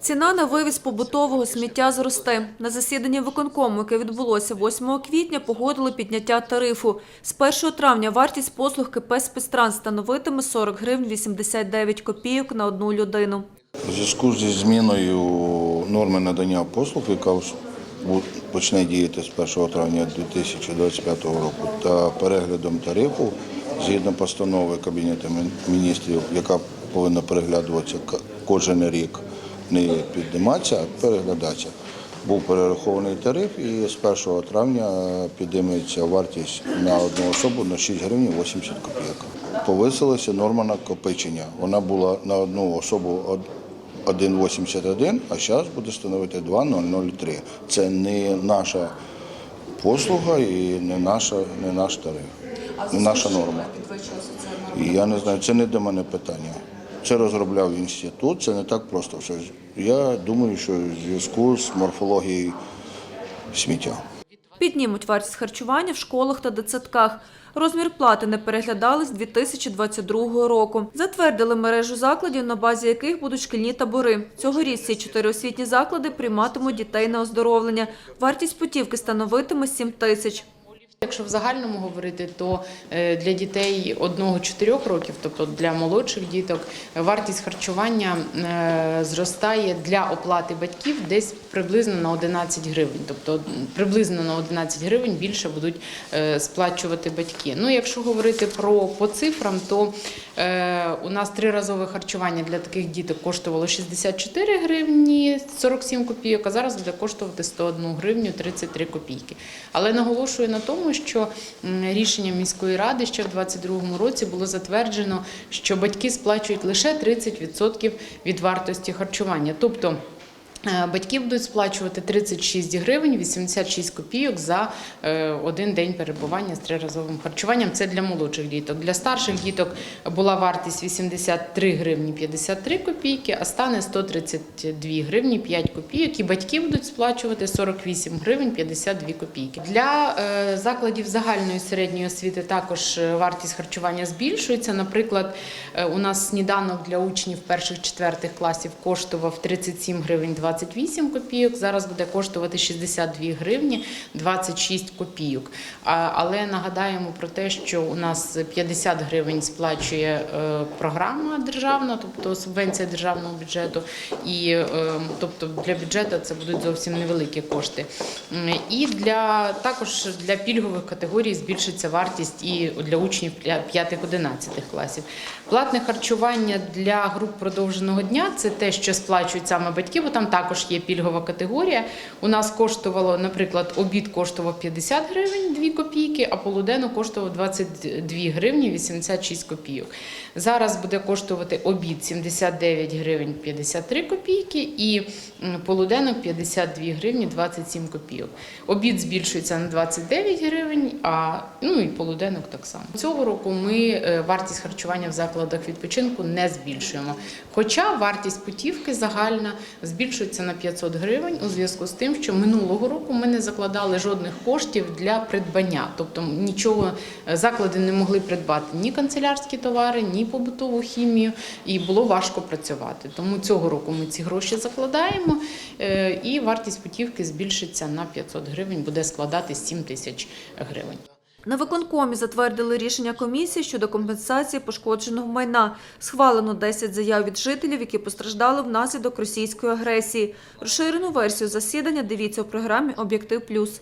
Ціна на вивіз побутового сміття зросте. На засіданні виконкому, яке відбулося 8 квітня, погодили підняття тарифу. З 1 травня вартість послуг КП «Спецтранс» становитиме 40 гривень 89 копійок на одну людину. У зв'язку зі зміною норми надання послуг, яка почне діяти з 1 травня 2025 року, та переглядом тарифу згідно постанови Кабінету міністрів, яка повинна переглядуватися кожен рік, не підніматися, а переглядатися. Був перерахований тариф і з 1 травня підійметься вартість на одну особу на 6 гривень 80 копійок. Повисилася норма накопичення. Вона була на одну особу 1,81, а зараз буде становити 2,003. Це не наша послуга і не, наша, не наш тариф, не наша норма. І я не знаю, це не до мене питання. Це розробляв інститут, це не так просто все. Я думаю, що в зв'язку з морфологією сміття. Піднімуть вартість харчування в школах та дитсадках. Розмір плати не переглядали з 2022 року. Затвердили мережу закладів, на базі яких будуть шкільні табори. Цьогоріч ці чотири освітні заклади прийматимуть дітей на оздоровлення. Вартість путівки становитиме 7 тисяч. Якщо в загальному говорити, то е, для дітей 1-4 років, тобто для молодших діток, вартість харчування е, зростає для оплати батьків десь приблизно на 11 гривень. Тобто приблизно на 11 гривень більше будуть е, сплачувати батьки. Ну, якщо говорити про по цифрам, то у нас триразове харчування для таких діток коштувало 64 гривні 47 копійок, а зараз буде коштувати 101 гривню 33 копійки. Але наголошую на тому, що м, рішенням міської ради ще в 2022 році було затверджено, що батьки сплачують лише 30% від вартості харчування. Тобто Батьки будуть сплачувати 36 гривень 86 копійок за е, один день перебування з триразовим харчуванням. Це для молодших діток. Для старших діток була вартість 83 гривні 53 копійки, а стане 132 гривні 5 копійок. І батьки будуть сплачувати 48 гривень 52 копійки. Для е, закладів загальної середньої освіти також е, вартість харчування збільшується. Наприклад, е, у нас сніданок для учнів перших-четвертих класів коштував 37 гривень 28 копійок. Зараз буде коштувати 62 гривні 26 копійок. Але нагадаємо про те, що у нас 50 гривень сплачує е, програма державна, тобто субвенція державного бюджету, і е, тобто для бюджету це будуть зовсім невеликі кошти. І для також для пільгових категорій збільшиться вартість і для учнів 5-11 класів. Платне харчування для груп продовженого дня це те, що сплачують саме батьки, бо там також є пільгова категорія. У нас коштувало, наприклад, обід коштував 50 гривень 2 копійки, а полуденок коштував 22 гривні 86 копійок. Зараз буде коштувати обід 79 гривень 53 копійки і полуденок 52 гривні 27 копійок. Обід збільшується на 29 гривень, а ну і полуденок так само. Цього року ми е, вартість харчування в закладах відпочинку не збільшуємо. Хоча вартість путівки загальна збільшується на 500 гривень у зв'язку з тим, що минулого року ми не закладали жодних коштів для придбання, тобто нічого е, заклади не могли придбати ні канцелярські товари, ні побутову хімію, і було важко працювати. Тому цього року ми ці гроші закладаємо, е, і вартість путівки збільшиться на 500 гривень, буде складати 7 тисяч гривень. На виконкомі затвердили рішення комісії щодо компенсації пошкодженого майна. Схвалено 10 заяв від жителів, які постраждали внаслідок російської агресії. Розширену версію засідання дивіться у програмі Об'єктив Плюс.